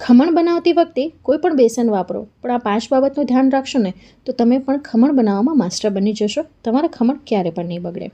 ખમણ બનાવતી વખતે કોઈ પણ બેસન વાપરો, પણ આ પાંચ બાબતનું ધ્યાન રાખશો ને, તો તમે પણ ખમણ બનાવવામાં માસ્ટર બની જશો. તમારા ખમણ ક્યારે પણ નહીં બગડે.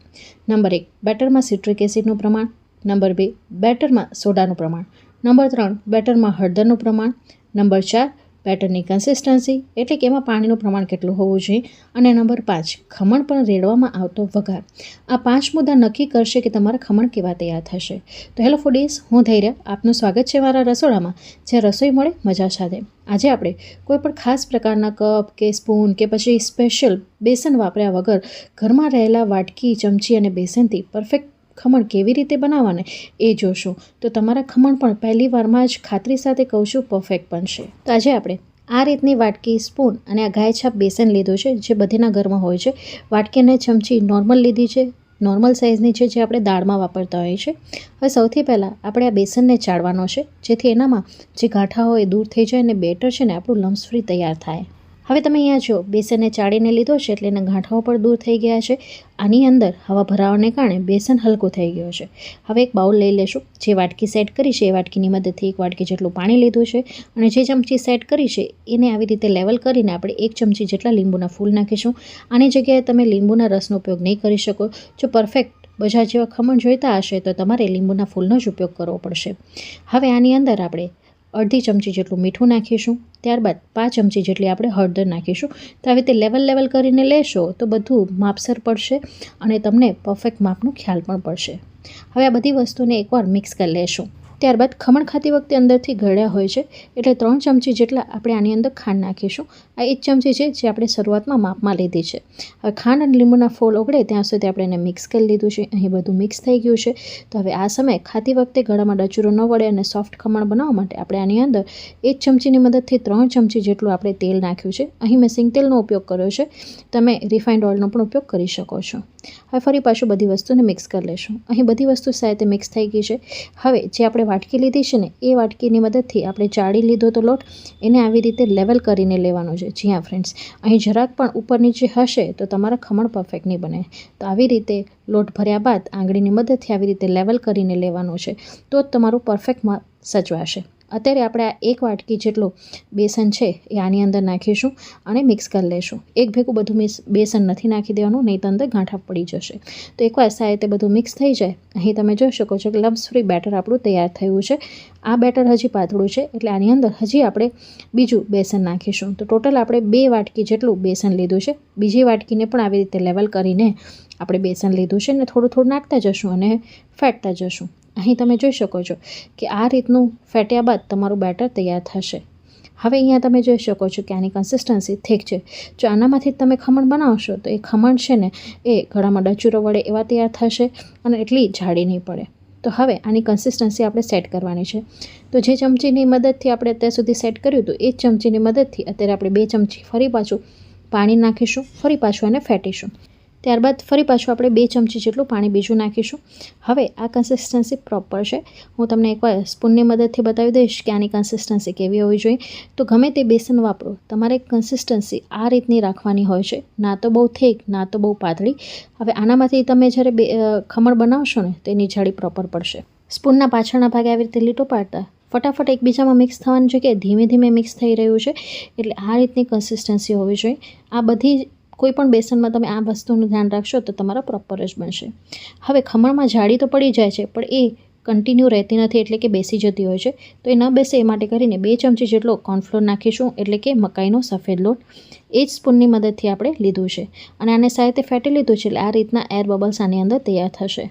નંબર એક, બેટરમાં સિટ્રિક એસિડનું પ્રમાણ. નંબર બે, બેટરમાં સોડાનું પ્રમાણ. નંબર ત્રણ, બેટરમાં હળદરનું પ્રમાણ. નંબર ચાર બેટરની કન્સિસ્ટન્સી એટલે કે એમાં પાણીનું પ્રમાણ કેટલું હોવું જોઈએ અને નંબર પાંચ, ખમણ પણ રેડવામાં આવતો વઘાર. આ પાંચ મુદ્દા નક્કી કરશે કે તમારા ખમણ કેવા તૈયાર થશે. તો હેલો ફૂડીઝ હું ધૈર્ય. આપનું સ્વાગત છે મારા રસોડામાં. જ્યાં રસોઈ મળે, મજા સાથે. આજે આપણે કોઈ પણ ખાસ પ્રકારના કપ કે સ્પૂન કે પછી સ્પેશિયલ બેસન વાપર્યા વગર ઘરમાં રહેલા વાટકી, ચમચી અને બેસનથી પરફેક્ટ ખમણ કેવી રીતે બનાવવાને એ જોશો. તો તમારા ખમણ પણ પહેલી વારમાં જ ખાતરી સાથે કહું છું પરફેક્ટ બનશે. તો આજે આપણે આ રીતની વાટકી સ્પૂન અને આ ગાય છાપ બેસન લીધું છે, જે બધીના ઘરમાં હોય છે. વાટકી અને ચમચી નોર્મલ લીધી છે. નોર્મલ સાઇઝની છે જે આપણે દાળમાં વાપરતા હોઈએ છીએ. હવે સૌથી પહેલાં આપણે આ બેસનને ચાળવાનો છે, જેથી એનામાં જે ગાંઠા હોય એ દૂર થઈ જાય અને બેટર છે ને આપણું લમ્સ ફ્રી તૈયાર થાય. હવે તમે અહીંયા જો, બેસનને ચાળીને લીધો છે એટલે એના ગાંઠાઓ પણ દૂર થઈ ગયા છે. આની અંદર હવા ભરાવાને કારણે બેસન હલકું થઈ ગયું છે. હવે એક બાઉલ લઈ લેશું. જે વાટકી સેટ કરી છે, એ વાટકીની મદદથી એક વાટકી જેટલું પાણી લીધું છે અને જે ચમચી સેટ કરી છે, એને આવી રીતે લેવલ કરીને આપણે એક ચમચી જેટલા લીંબુના ફૂલ નાખીશું. આની જગ્યાએ તમે લીંબુના રસનો ઉપયોગ નહીં કરી શકો. જો પરફેક્ટ બજાર જેવા ખમણ જોઈતા હશે, તો તમારે લીંબુના ફૂલનો જ ઉપયોગ કરવો પડશે. હવે આની અંદર આપણે અડધી ચમચી જેટલું મીઠું નાખીશું, ત્યારબાદ પાંચ ચમચી જેટલી આપણે હળદર નાખીશું. તો આવી રીતે લેવલ લેવલ કરીને લેશો તો બધું માપસર પડશે અને તમને પરફેક્ટ માપનો ખ્યાલ પણ પડશે. હવે આ બધી વસ્તુને એકવાર મિક્સ કરી લેશું. ત્યારબાદ ખમણ ખાતી વખતે અંદરથી ગળ્યા હોય છે. એટલે ત્રણ ચમચી જેટલા આપણે આની અંદર ખાંડ નાખીશું. આ એક ચમચી છે જે આપણે શરૂઆતમાં માપમાં લીધી છે. હવે ખાંડ અને લીંબુના ફોલ ઓગળે ત્યાં સુધી આપણે એને મિક્સ કરી લીધું છે. અહીં બધું મિક્સ થઈ ગયું છે. તો હવે આ સમયે ખાતી વખતે ગળામાં ડચુરો ન વળે અને સોફ્ટ ખમણ બનાવવા માટે આપણે આની અંદર એક ચમચીની મદદથી ત્રણ ચમચી જેટલું આપણે તેલ નાખ્યું છે. અહીં મેં સિંગ તેલનો ઉપયોગ કર્યો છે. તમે રિફાઇન્ડ ઓઇલનો પણ ઉપયોગ કરી શકો છો. હવે ફરી પાછું બધી વસ્તુને મિક્સ કરી લેશું અહીં બધી વસ્તુ સાથે મિક્સ થઈ ગઈ છે. હવે જે આપણે વાટકી લીધી છે ને, એ વાટકીની મદદથી આપણે ચાળી લીધો તો લોટ, એને આવી રીતે લેવલ કરીને લેવાનો છે. જી હા ફ્રેન્ડ્સ અહીં જરાક પણ ઉપર નીચે હશે તો તમારા ખમણ પરફેક્ટ નહીં બને. તો આવી રીતે લોટ ભર્યા બાદ આંગળીની મદદથી આવી રીતે લેવલ કરીને લેવાનો છે. તો જ તમારું પરફેક્ટ સચવાશે અત્યારે આપણે આ એક વાટકી જેટલું બેસન છે એ આની અંદર નાખીશું અને મિક્સ કરી લઈશું એક ભેગું બધું મિક્સ બેસન નથી નાખી દેવાનું, નહીં તો અંદર ગાંઠા પડી જશે. તો એકવાર સારી રીતે બધું મિક્સ થઈ જાય, અહીં તમે જોઈ શકો છો કે લમ્સ ફ્રી બેટર આપણું તૈયાર થયું છે. આ બેટર હજી પાતળું છે, એટલે આની અંદર હજી આપણે બીજું બેસન નાખીશું. તો ટોટલ આપણે બે વાટકી જેટલું બેસન લીધું છે. બીજી વાટકીને પણ આવી રીતે લેવલ કરીને આપણે બેસન લીધું છે ને થોડું થોડું નાખતા જશું અને ફેટતા જશું. અહીં તમે જોઈ શકો છો કે આ રીતનું ફેટ્યા બાદ તમારું બેટર તૈયાર થશે. હવે અહીંયા તમે જોઈ શકો છો કે આની કન્સિસ્ટન્સી થીક છે. જો આનામાંથી તમે ખમણ બનાવશો તો એ ખમણ છે ને એ ગળામાં ડચુરો વડે એવા તૈયાર થશે અને એટલી જાડી નહીં પડે. તો હવે આની કન્સિસ્ટન્સી આપણે સેટ કરવાની છે. તો જે ચમચીની મદદથી આપણે અત્યાર સુધી સેટ કર્યું હતું, એ ચમચીની મદદથી અત્યારે આપણે બે ચમચી ફરી પાછું પાણી નાખીશું, ફરી પાછું એને ફેટીશું. ત્યારબાદ ફરી પાછું આપણે બે ચમચી જેટલું પાણી બીજું નાખીશું. હવે આ કન્સિસ્ટન્સી પ્રોપર છે. હું તમને એકવાર સ્પૂનની મદદથી બતાવી દઈશ કે આની કન્સિસ્ટન્સી કેવી હોવી જોઈએ. તો ગમે તે બેસન વાપરો, તમારે કન્સિસ્ટન્સી આ રીતની રાખવાની હોય છે. ના તો બહુ થીક, ના તો બહુ પાતળી. હવે આનામાંથી તમે જ્યારે બે ખમણ બનાવશો ને, તો જાડી પ્રોપર પડશે. સ્પૂનના પાછળના ભાગે આવી રીતે લીટો પાડતા, ફટાફટ એકબીજામાં મિક્સ થવાની જગ્યાએ ધીમે ધીમે મિક્સ થઈ રહ્યું છે. એટલે આ રીતની કન્સિસ્ટન્સી હોવી જોઈએ. આ બધી કોઈ પણ બેસનમાં તમે આ વસ્તુનું ધ્યાન રાખશો તો તમારા પ્રોપર જ બનશે. હવે ખમણમાં જાળી તો પડી જાય છે, પણ એ કન્ટિન્યુ રહેતી નથી એટલે કે બેસી જતી હોય છે. તો એ ન બેસે એ માટે કરીને બે ચમચી જેટલો કોર્નફ્લોર નાખીશું, એટલે કે મકાઈનો સફેદ લોટ. એ જ સ્પૂનની મદદથી આપણે લીધું છે. અને આને સાથે ફેટી લીધું છે એટલે આ રીતના એર બબલ્સ આની અંદર તૈયાર થશે.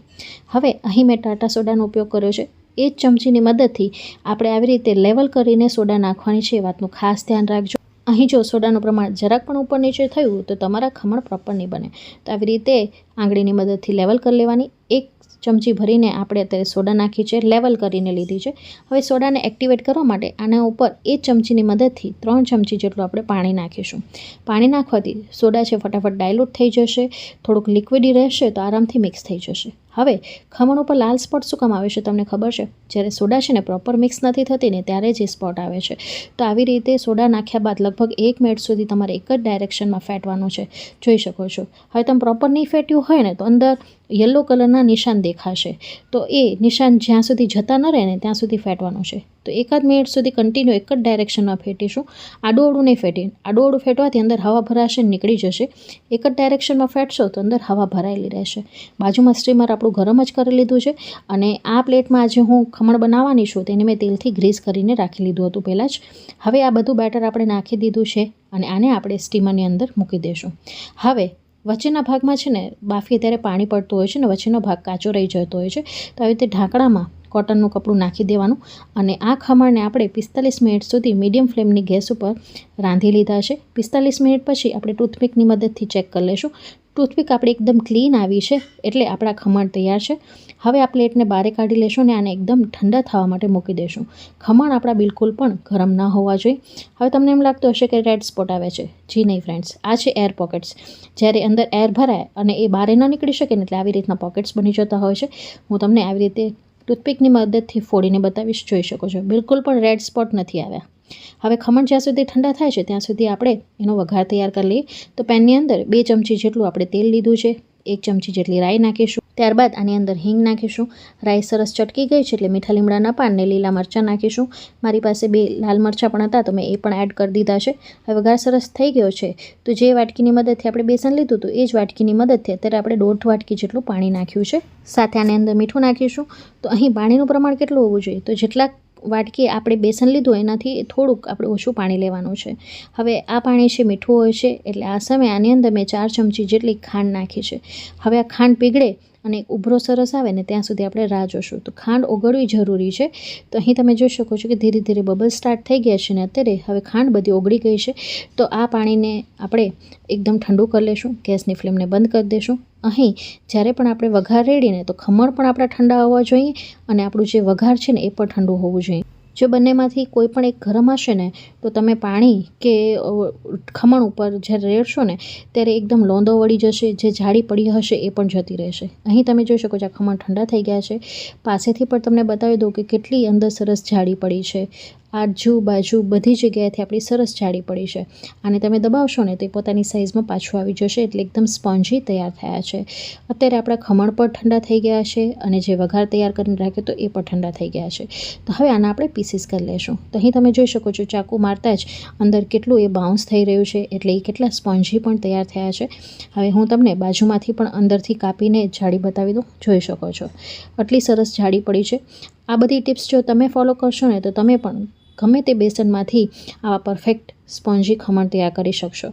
હવે અહીં મેં ટાટા સોડાનો ઉપયોગ કર્યો છે. એ જ ચમચીની મદદથી આપણે આવી રીતે લેવલ કરીને સોડા નાખવાની છે, એ વાતનું ખાસ ધ્યાન રાખજો. અહીં જો સોડાનું પ્રમાણ જરાક પણ ઉપર નીચે થયું, તો તમારા ખમણ પ્રોપર નહીં બને. તો આવી રીતે આંગળીની મદદથી લેવલ કરી લેવાની. એક ચમચી ભરીને આપણે અત્યારે સોડા નાખી છે લેવલ કરીને લીધી છે. હવે સોડાને એક્ટિવેટ કરવા માટે આના ઉપર એ ચમચીની મદદથી ત્રણ ચમચી જેટલું આપણે પાણી નાખીશું. પાણી નાખવાથી સોડા છે ફટાફટ ડાયલ્યુટ થઈ જશે, થોડુંક લિક્વિડી રહેશે તો આરામથી મિક્સ થઈ જશે. હવે, ખમણ ઉપર લાલ સ્પોટ શું કામ આવે છે તમને ખબર છે? જ્યારે સોડા છે ને પ્રોપર મિક્સ નથી થતી ને ત્યારે જ એ સ્પોટ આવે છે. તો આવી રીતે સોડા નાખ્યા બાદ લગભગ એક મિનિટ સુધી તમારે એક જ ડાયરેક્શનમાં ફેટવાનું છે. જોઈ શકો છો. હવે તમે પ્રોપર નહીં ફેટ્યું હોય ને તો અંદર યલો કલરના નિશાન દેખાશે. તો એ નિશાન જ્યાં સુધી જતા ન રહે ને ત્યાં સુધી ફેટવાનું છે. તો એકાદ મિનિટ સુધી કન્ટિન્યુ એક જ ડાયરેક્શનમાં ફેટીશું. આડું નહીં ફેટી. આડું ફેટવાથી અંદર હવા ભરાશે નીકળી જશે. એક જ ડાયરેક્શનમાં ફેટશો તો અંદર હવા ભરાયેલી રહેશે. બાજુમાં સ્ટીમર આપણું ગરમ જ કરી લીધું છે અને આ પ્લેટમાં આજે હું ખમણ બનાવવાની છું તેને મેં તેલથી ગ્રીસ કરીને રાખી લીધું હતું પહેલાં જ. હવે આ બધું બેટર આપણે નાખી દીધું છે અને આને આપણે સ્ટીમરની અંદર મૂકી દઈશું હવે વચ્ચેના ભાગમાં છે ને બાફી ત્યારે પાણી પડતું હોય છે ને વચ્ચેનો ભાગ કાચો રહી જતો હોય છે તો આવી રીતે ઢાંકણામાં કોટનનું કપડું નાખી દેવાનું અને આ ખમણને આપણે પિસ્તાલીસ મિનિટ સુધી મીડિયમ ફ્લેમની ગેસ ઉપર રાંધી લીધા છે. પિસ્તાલીસ મિનિટ પછી આપણે ટૂથપીકની મદદથી ચેક કરી લઈશું ટૂથપીક આપણે એકદમ ક્લીન આવી છે એટલે આપણા ખમણ તૈયાર છે. હવે આ પ્લેટને બારે કાઢી લેશું ને આને એકદમ ઠંડા થવા માટે મૂકી દઈશું ખમણ આપણા બિલકુલ પણ ગરમ ના હોવા જોઈએ. હવે તમને એમ લાગતું હશે કે રેડ સ્પોટ આવે છે. જી નહીં ફ્રેન્ડ્સ, આ છે એર પોકેટ્સ. જ્યારે અંદર એર ભરાય અને એ બારે ન નીકળી શકે ને એટલે આવી રીતના પોકેટ્સ બની જતા હોય છે. હું તમને આવી રીતે ટૂથપીકની મદદથી ફોડીને બતાવીશ, જોઈ શકો છો. બિલકુલ પણ રેડ સ્પોટ નથી આવ્યા. હવે ખમણ જ્યાં સુધી ઠંડા થાય છે, ત્યાં સુધી આપણે એનો વઘાર તૈયાર કરી લઈએ. તો પેનની અંદર બે ચમચી જેટલું આપણે તેલ લીધું છે, એક ચમચી જેટલી રાઈ નાખીશું. ત્યારબાદ આની અંદર હિંગ નાખીશું. રાઈ સરસ ચટકી ગઈ છે એટલે મીઠા લીમડાના પાન ને લીલા મરચાં નાખીશું. મારી પાસે બે લાલ મરચાં પણ હતા તો મેં એ પણ એડ કરી દીધા છે. હવે વઘાર સરસ થઈ ગયો છે. તો જે વાટકીની મદદથી આપણે બેસન લીધું હતું એ જ વાટકીની મદદથી અત્યારે આપણે દોઢ વાટકી જેટલું પાણી નાખ્યું છે. સાથે આની અંદર મીઠું નાખીશું. તો અહીં પાણીનું પ્રમાણ કેટલું હોવું જોઈએ? તો જેટલા વાટકી આપણે બેસન લીધું એનાથી થોડુંક આપણે ઓછું પાણી લેવાનું છે. હવે આ પાણી છે મીઠું હોય છે, એટલે આ સમયે આની અંદર મેં ચાર ચમચી જેટલી ખાંડ નાખી છે. હવે આ ખાંડ પીગળે અને ઉભરો સરસ આવે ને ત્યાં સુધી આપણે રાહ જોશું. તો ખાંડ ઓગળવી જરૂરી છે. તો અહીં તમે જોઈ શકો છો કે ધીરે ધીરે બબલ સ્ટાર્ટ થઈ ગયા છે ને અત્યારે હવે ખાંડ બધી ઓગળી ગઈ છે. તો આ પાણીને આપણે એકદમ ઠંડુ કરી લેશું. ગેસની ફ્લેમને બંધ કરી દઈશું અહીં જ્યારે પણ આપણે વઘાર રેડીને, તો ખમણ પણ આપણા ઠંડા હોવા જોઈએ અને આપણું જે વઘાર છે ને, એ પણ ઠંડુ હોવું જોઈએ. જો બંનેમાંથી કોઈ પણ એક ગરમ હશે ને, તો તમે પાણી કે ખમણ ઉપર જ્યારે રેડશો ને, ત્યારે એકદમ લોંદો વળી જશે, જે જાડી પડી હશે, એ પણ જતી રહેશે. અહીં તમે જોઈ શકો છો આ ખમણ ઠંડા થઈ ગયા છે. પાસેથી પણ તમને બતાવી દઉં કે કેટલી અંદર સરસ જાડી પડી છે. આજુ બાજુ બધી જગ્યાએથી આપણી સરસ જાડી પડી છે. અને તમે દબાવશો ને તો એ પોતાની સાઇઝમાં પાછું આવી જશે એટલે એકદમ સ્પોન્જી તૈયાર થયા છે. અત્યારે આપણા ખમણ પણ ઠંડા થઈ ગયા છે અને જે વઘાર તૈયાર કરીને રાખ્યો તો એ પણ ઠંડા થઈ ગયા છે. તો હવે આના આપણે પીસીસ કરી લેશું. તો અહીં તમે જોઈ શકો છો ચાકુ મારતા જ અંદર કેટલું એ બાઉન્સ થઈ રહ્યું છે એટલે એ કેટલા સ્પોન્જી પણ તૈયાર થયા છે. હવે હું તમને બાજુમાંથી પણ અંદરથી કાપીને જાડી બતાવી દઉં. જોઈ શકો છો. આટલી સરસ જાડી પડી છે. આ બધી ટિપ્સ જો તમે ફોલો કરશો ને તો તમે પણ ગમે તે બેસનમાંથી આવા પરફેક્ટ સ્પોન્જી ખમણ તૈયાર કરી શકશો.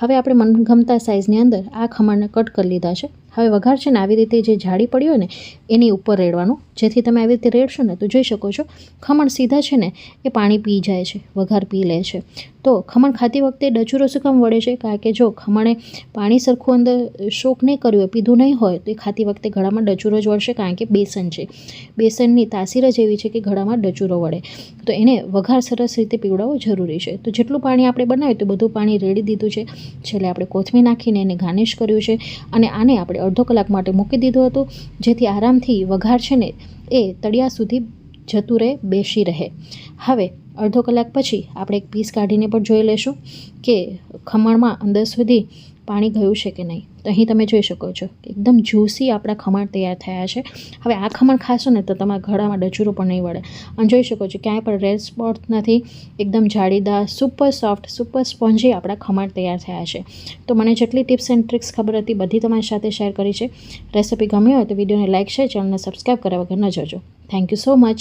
હવે આપણે મનગમતા સાઇઝની અંદર આ ખમણને કટ કરી લીધા છે. હવે વઘાર છે ને આવી રીતે જે જાડી પડ્યો ને, એની ઉપર રેડવાનું જેથી તમે આવી રીતે રેડશો ને તો જોઈ શકો છો, ખમણ સીધા છે ને એ પાણી પી જાય છે, વઘાર પી લે છે. તો ખમણ ખાતી વખતે ડચુરો શું કામ વળે છે, કારણ કે જો ખમણે પાણી સરખું અંદર શોક નહીં કર્યું હોય, પીધું નહીં હોય, તો એ ખાતી વખતે ગળામાં ડચુરો જ વળશે, કારણ કે બેસન છે. બેસનની તાસીર જ એવી છે કે ગળામાં ડચુરો વળે. તો એને વઘાર સરસ રીતે પીવડાવવો જરૂરી છે. તો જેટલું પાણી આપણે બનાવ્યું તો બધું પાણી રેડી દીધું છે. છેલ્લે આપણે કોથમીર નાખીને એને ગાર્નિશ કર્યું છે અને આને આપણે અડધો કલાક માટે મૂકી દીધું હતું, જેથી આરામથી વઘાર છે ને એ તળિયા સુધી જતું રહે, બેસી રહે. હવે અડધો કલાક પછી આપણે એક પીસ કાઢીને પણ જોઈ લેશું કે ખમણમાં અંદર સુધી પાણી ગયું છે કે નહીં? તો અહીં તમે જોઈ શકો છો એકદમ જ્યુસી આપણા ખમણ તૈયાર થયા છે. હવે આ ખમણ ખાશો ને તો તમારા ગળામાં ડચુરો પણ નહીં વળે. અને જોઈ શકો છો ક્યાંય પણ રેડ સ્પોટ નથી. એકદમ જાળીદાર સુપર સોફ્ટ સુપર સ્પોન્જી આપણા ખમણ તૈયાર થયા છે. તો મને જેટલી ટિપ્સ એન્ડ ટ્રિક્સ ખબર હતી બધી તમારી સાથે શેર કરી છે. રેસિપી ગમી હોય તો વિડીયોને લાઇક છે ચેનલને સબસ્ક્રાઈબ કર્યા વગર ન જજો. Thank you so much